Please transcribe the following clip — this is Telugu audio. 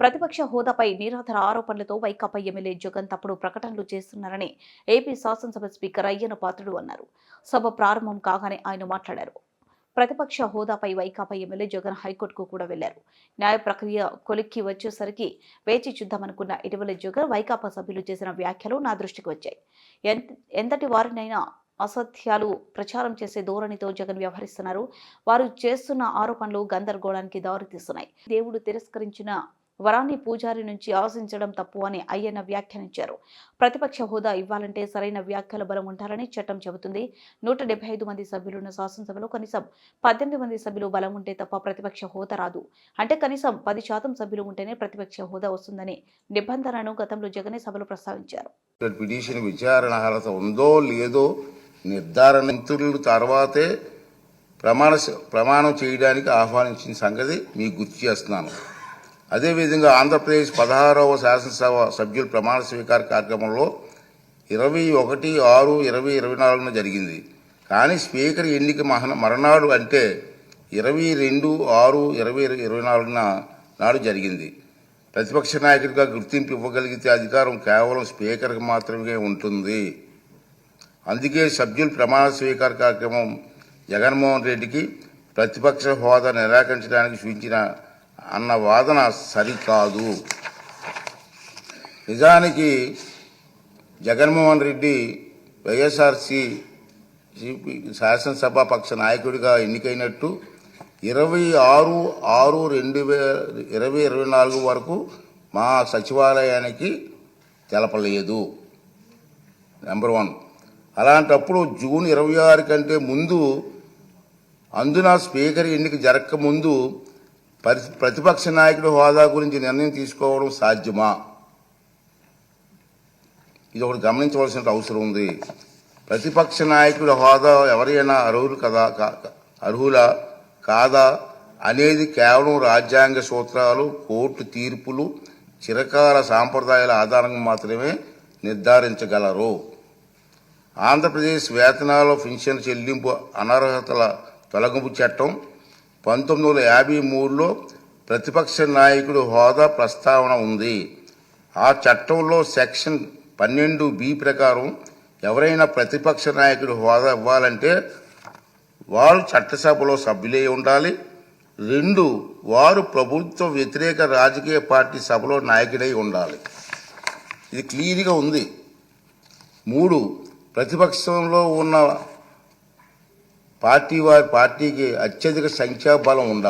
ప్రతిపక్ష హోదాపై నిరాధార ఆరోపణలతో వైకాపా ఎమ్మెల్యే జగన్ తప్పుడు ప్రకటనలు చేస్తున్నారని ఏపీ శాసనసభ స్పీకర్ అయ్యన పాత్రుడు అన్నారు. సభ ప్రారంభం కాగానే ఆయన మాట్లాడారు. ప్రతిపక్ష హోదాపై వైకాపా ఎమ్మెల్యే జగన్ హైకోర్టుకు కూడా వెళ్ళారు న్యాయ ప్రక్రియ కొలిక్కి వచ్చేసరికి వేచి చూద్దామనుకున్న ఇటీవల జగన్ వైకాపా సభ్యులు చేసిన వ్యాఖ్యలు నా దృష్టికి వచ్చాయి. ఎంత ఎంతటి వారినైనా అసత్యాలు ప్రచారం చేసే ధోరణితో జగన్ వ్యవహరిస్తున్నారు. వారు చేస్తున్న ఆరోపణలు గందరగోళానికి దారితీస్తున్నాయి. దేవుడు తిరస్కరించిన వరాన్ని పూజారి నుంచి ఆశించడం తప్పు అని అయ్యన్న వ్యాఖ్యానించారు. ప్రతిపక్ష హోదా ఇవ్వాలంటే సరైన వ్యాఖ్యల బలం ఉండాలని చట్టం చెబుతుంది. నూట డెబ్బై ఐదు మంది సభ్యులున్న శాసనసభలో కనీసం పద్దెనిమిది మంది సభ్యులు బలం ఉంటే తప్ప ప్రతిపక్ష హోదా రాదు. అంటే కనీసం పది శాతం సభ్యులు ఉంటేనే ప్రతిపక్ష హోదా వస్తుందని నిబంధనను గతంలో జగనే సభలో ప్రస్తావించారు. పిటిషన్ విచారణ అర్హత ఉందో లేదో నిర్ధారణ మంత్రులు తర్వాతే ప్రమాణ ప్రమాణం చేయడానికి ఆహ్వానించిన సంగతి మీకు గుర్తు చేస్తున్నాను. అదేవిధంగా ఆంధ్రప్రదేశ్ పదహారవ శాసనసభ సభ్యుల ప్రమాణ స్వీకార కార్యక్రమంలో ఇరవై ఒకటి ఆరు ఇరవై ఇరవై నాలుగున జరిగింది. కానీ స్పీకర్ ఎన్నిక మహన మరణాడు అంటే ఇరవై రెండు ఆరు ఇరవై ఇరవై నాలుగున నాడు జరిగింది. ప్రతిపక్ష నాయకుడిగా గుర్తింపు ఇవ్వగలిగితే అధికారం కేవలం స్పీకర్కి మాత్రమే ఉంటుంది. అందుకే సభ్యుల ప్రమాణ స్వీకార కార్యక్రమం జగన్మోహన్ రెడ్డికి ప్రతిపక్ష హోదా నిరాకరించడానికి సూచించిన అన్న వాదన సరికాదు. నిజానికి జగన్మోహన్ రెడ్డి వైఎస్ఆర్సి శాసనసభ పక్ష నాయకుడిగా ఎన్నికైనట్టు ఇరవై ఆరు ఆరు రెండు వేల ఇరవై ఇరవై నాలుగు వరకు మా సచివాలయానికి తెలపలేదు. నెంబర్ వన్ అలాంటప్పుడు జూన్ ఇరవై ఆరు కంటే ముందు అందున స్పీకర్ ఎన్నిక జరగక ముందు ప్రతిపక్ష నాయకుడు హోదా గురించి నిర్ణయం తీసుకోవడం సాధ్యమా? ఇది ఒకటి గమనించవలసిన అవసరం ఉంది. ప్రతిపక్ష నాయకుడు హోదా ఎవరైనా అర్హులు కదా కా- అర్హులా కాదా అనేది కేవలం రాజ్యాంగ సూత్రాలు కోర్టు తీర్పులు చిరకాల సాంప్రదాయాల ఆధారంగా మాత్రమే నిర్ధారించగలరు. ఆంధ్రప్రదేశ్ వేతనాల పెన్షన్ చెల్లింపు అనర్హతల తొలగింపు చట్టం పంతొమ్మిది వందల యాభై మూడులో ప్రతిపక్ష నాయకుడు హోదా ప్రస్తావన ఉంది. ఆ చట్టంలో సెక్షన్ పన్నెండు బి ప్రకారం ఎవరైనా ప్రతిపక్ష నాయకుడు హోదా ఇవ్వాలంటే వారు చట్టసభలో సభ్యులై ఉండాలి. రెండు వారు ప్రభుత్వ వ్యతిరేక రాజకీయ పార్టీ సభలో నాయకుడై ఉండాలి. ఇది క్లియర్గా ఉంది. మూడు ప్రతిపక్షంలో ఉన్న పార్టీ వారి పార్టీకి అత్యధిక సంఖ్యాబలం ఉండాలి.